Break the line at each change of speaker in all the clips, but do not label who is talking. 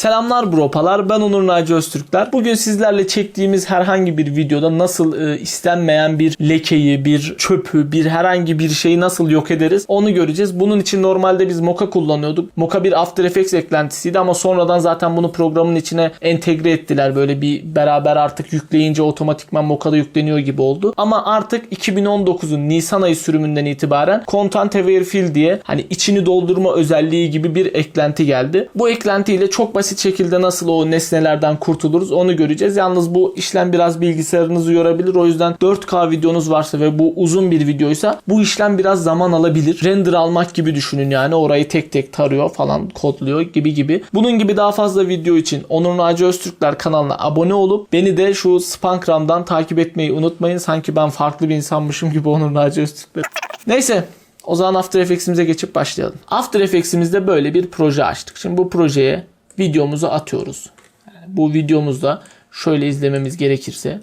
Selamlar bropalar ben Onur Naci Öztürkler. Bugün sizlerle çektiğimiz herhangi bir videoda nasıl e, istenmeyen bir lekeyi, bir çöpü, bir herhangi bir şeyi nasıl yok ederiz onu göreceğiz. Bunun için normalde biz Mocha kullanıyorduk. Mocha bir After Effects eklentisiydi ama sonradan zaten bunu programın içine entegre ettiler. Böyle bir beraber artık yükleyince otomatikman Mocha'da yükleniyor gibi oldu. Ama artık 2019'un Nisan ayı sürümünden itibaren Content Aware Fill diye hani içini doldurma özelliği gibi bir eklenti geldi. Bu eklentiyle çok basit şekilde nasıl o nesnelerden kurtuluruz onu göreceğiz. Yalnız bu işlem biraz bilgisayarınızı yorabilir. O yüzden 4K videonuz varsa ve bu uzun bir videoysa bu işlem biraz zaman alabilir. Render almak gibi düşünün yani orayı tek tek tarıyor falan kodluyor gibi gibi. Bunun gibi daha fazla video için Onur Naci Öztürkler kanalına abone olup beni de şu Spankram'dan takip etmeyi unutmayın. Sanki ben farklı bir insanmışım gibi Onur Naci Öztürkler. Neyse o zaman After Effects'imize geçip başlayalım. After Effects'imizde böyle bir proje açtık. Şimdi bu projeye videomuzu atıyoruz. Yani bu videomuzda şöyle izlememiz gerekirse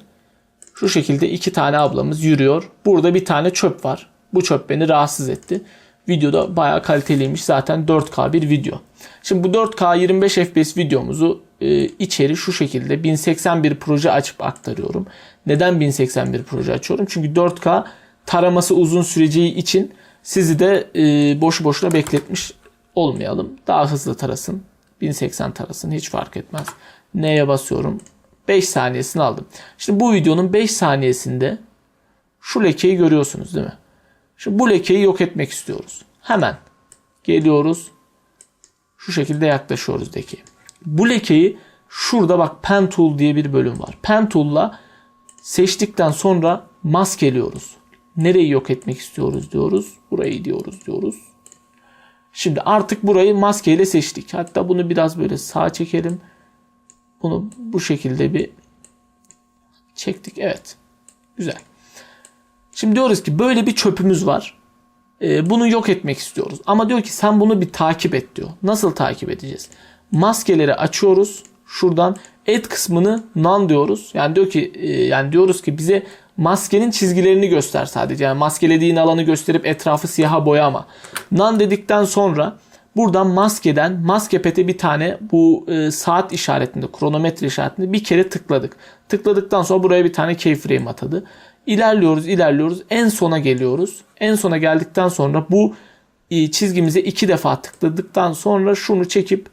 şu şekilde iki tane ablamız yürüyor. Burada bir tane çöp var. Bu çöp beni rahatsız etti. Videoda bayağı kaliteliymiş. Zaten 4K bir video. Şimdi bu 4K 25 FPS videomuzu e, içeri şu şekilde 1081 proje açıp aktarıyorum. Neden 1081 proje açıyorum? Çünkü 4K taraması uzun süreceği için sizi de e, boşu boşuna bekletmiş olmayalım. Daha hızlı tarasın. 1080 tarasın hiç fark etmez. Neye basıyorum? 5 saniyesini aldım. Şimdi bu videonun 5 saniyesinde şu lekeyi görüyorsunuz değil mi? Şimdi bu lekeyi yok etmek istiyoruz. Hemen geliyoruz. Şu şekilde yaklaşıyoruz lekeye. Bu lekeyi şurada bak Pen Tool diye bir bölüm var. Pen Tool'la seçtikten sonra maskeliyoruz. Nereyi yok etmek istiyoruz diyoruz. Burayı diyoruz diyoruz. Şimdi artık burayı maskeyle seçtik. Hatta bunu biraz böyle sağa çekelim. Bunu bu şekilde bir çektik. Evet. Güzel. Şimdi diyoruz ki böyle bir çöpümüz var. Ee, bunu yok etmek istiyoruz. Ama diyor ki sen bunu bir takip et diyor. Nasıl takip edeceğiz? Maskeleri açıyoruz. Şuradan add kısmını none diyoruz. Yani diyor ki e, yani diyoruz ki bize maskenin çizgilerini göster sadece. Yani maskelediğin alanı gösterip etrafı siyaha boyama. None dedikten sonra buradan maskeden maske pete bir tane bu e, saat işaretinde kronometre işaretinde bir kere tıkladık. Tıkladıktan sonra buraya bir tane keyframe atadı. İlerliyoruz ilerliyoruz en sona geliyoruz. En sona geldikten sonra bu e, çizgimize iki defa tıkladıktan sonra şunu çekip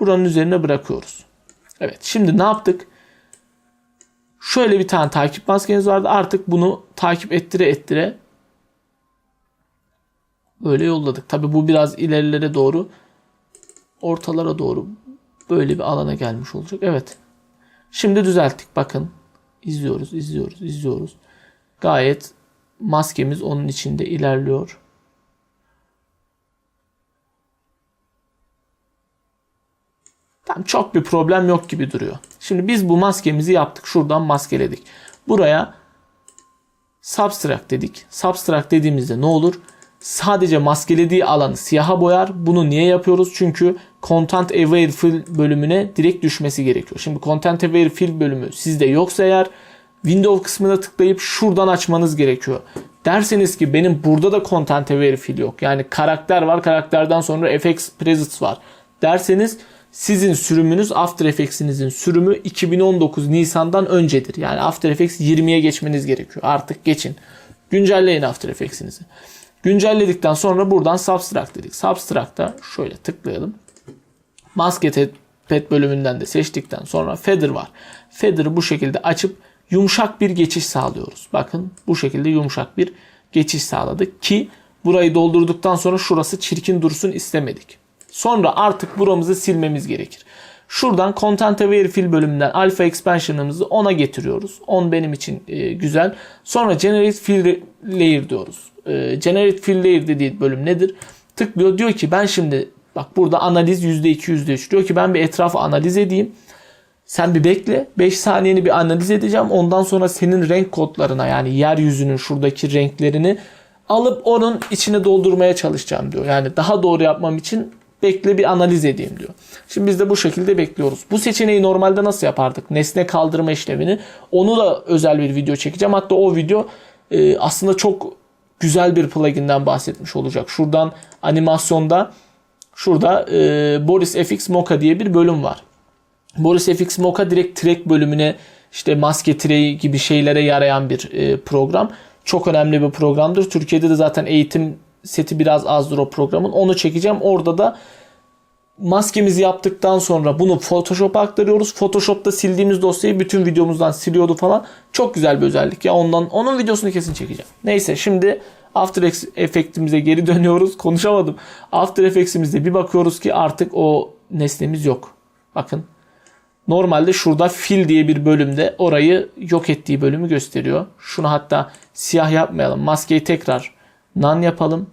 buranın üzerine bırakıyoruz. Evet şimdi ne yaptık? Şöyle bir tane takip maskeniz vardı. Artık bunu takip ettire ettire böyle yolladık. Tabi bu biraz ilerilere doğru ortalara doğru böyle bir alana gelmiş olacak. Evet. Şimdi düzelttik. Bakın. izliyoruz, izliyoruz, izliyoruz. Gayet maskemiz onun içinde ilerliyor. Tam çok bir problem yok gibi duruyor. Şimdi biz bu maskemizi yaptık. Şuradan maskeledik. Buraya subtract dedik. Subtract dediğimizde ne olur? Sadece maskelediği alanı siyaha boyar. Bunu niye yapıyoruz? Çünkü Content Aware Fill bölümüne direkt düşmesi gerekiyor. Şimdi Content Aware Fill bölümü sizde yoksa eğer Windows kısmına tıklayıp şuradan açmanız gerekiyor. Derseniz ki benim burada da Content Aware Fill yok. Yani karakter var. Karakterden sonra FX Presets var. Derseniz sizin sürümünüz After Effects'inizin sürümü 2019 Nisan'dan öncedir. Yani After Effects 20'ye geçmeniz gerekiyor. Artık geçin. Güncelleyin After Effects'inizi. Güncelledikten sonra buradan Substract dedik. Substract'a şöyle tıklayalım. Maske pet bölümünden de seçtikten sonra Feather var. Feather'ı bu şekilde açıp yumuşak bir geçiş sağlıyoruz. Bakın bu şekilde yumuşak bir geçiş sağladık ki burayı doldurduktan sonra şurası çirkin dursun istemedik. Sonra artık buramızı silmemiz gerekir. Şuradan Content Aware Fill bölümünden Alpha Expansion'ımızı 10'a getiriyoruz. 10 benim için e, güzel. Sonra Generate Fill Layer diyoruz. E, Generate Fill Layer dediği bölüm nedir? Tıklıyor diyor ki ben şimdi bak burada analiz %2 %3 diyor ki ben bir etrafı analiz edeyim. Sen bir bekle. 5 saniyeni bir analiz edeceğim. Ondan sonra senin renk kodlarına yani yeryüzünün şuradaki renklerini alıp onun içine doldurmaya çalışacağım diyor. Yani daha doğru yapmam için bekle bir analiz edeyim diyor. Şimdi biz de bu şekilde bekliyoruz. Bu seçeneği normalde nasıl yapardık? Nesne kaldırma işlemini. Onu da özel bir video çekeceğim. Hatta o video e, aslında çok güzel bir plugin'den bahsetmiş olacak. Şuradan animasyonda Şurada e, Boris FX Mocha diye bir bölüm var. Boris FX Mocha direkt track bölümüne işte maske track gibi şeylere yarayan bir e, program. Çok önemli bir programdır. Türkiye'de de zaten eğitim seti biraz azdır o programın. Onu çekeceğim. Orada da maskemizi yaptıktan sonra bunu Photoshop'a aktarıyoruz. Photoshop'ta sildiğimiz dosyayı bütün videomuzdan siliyordu falan. Çok güzel bir özellik ya ondan. Onun videosunu kesin çekeceğim. Neyse şimdi After Effects'imize geri dönüyoruz. Konuşamadım. After Effects'imizde bir bakıyoruz ki artık o nesnemiz yok. Bakın. Normalde şurada fil diye bir bölümde orayı yok ettiği bölümü gösteriyor. Şunu hatta siyah yapmayalım. Maskeyi tekrar nan yapalım.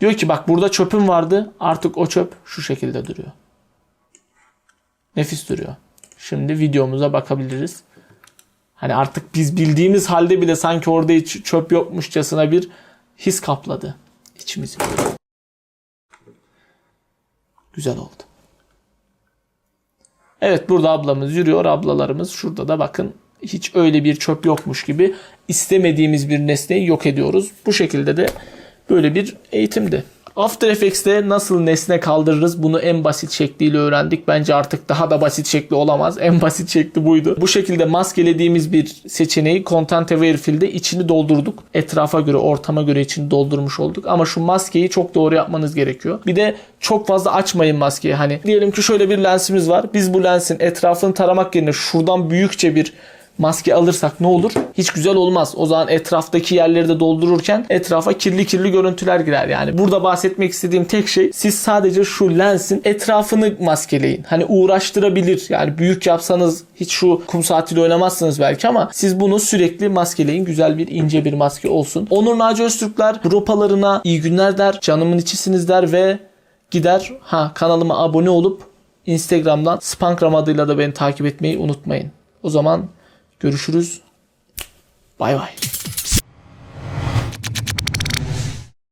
Diyor ki bak burada çöpüm vardı. Artık o çöp şu şekilde duruyor. Nefis duruyor. Şimdi videomuza bakabiliriz. Hani artık biz bildiğimiz halde bile sanki orada hiç çöp yokmuşçasına bir his kapladı içimizi. Güzel oldu. Evet burada ablamız yürüyor. Ablalarımız şurada da bakın hiç öyle bir çöp yokmuş gibi istemediğimiz bir nesneyi yok ediyoruz. Bu şekilde de böyle bir eğitimdi. After Effects'te nasıl nesne kaldırırız bunu en basit şekliyle öğrendik. Bence artık daha da basit şekli olamaz. En basit şekli buydu. Bu şekilde maskelediğimiz bir seçeneği Content Aware Field'de içini doldurduk. Etrafa göre, ortama göre içini doldurmuş olduk. Ama şu maskeyi çok doğru yapmanız gerekiyor. Bir de çok fazla açmayın maskeyi. Hani diyelim ki şöyle bir lensimiz var. Biz bu lensin etrafını taramak yerine şuradan büyükçe bir maske alırsak ne olur? Hiç güzel olmaz. O zaman etraftaki yerleri de doldururken etrafa kirli kirli görüntüler girer yani. Burada bahsetmek istediğim tek şey siz sadece şu lensin etrafını maskeleyin. Hani uğraştırabilir. Yani büyük yapsanız hiç şu kum saatiyle oynamazsınız belki ama siz bunu sürekli maskeleyin. Güzel bir ince bir maske olsun. Onur Naci Öztürkler dropalarına iyi günler der. Canımın içisiniz der ve gider. Ha kanalıma abone olup Instagram'dan Spankram adıyla da beni takip etmeyi unutmayın. O zaman Görüşürüz. Bay bay.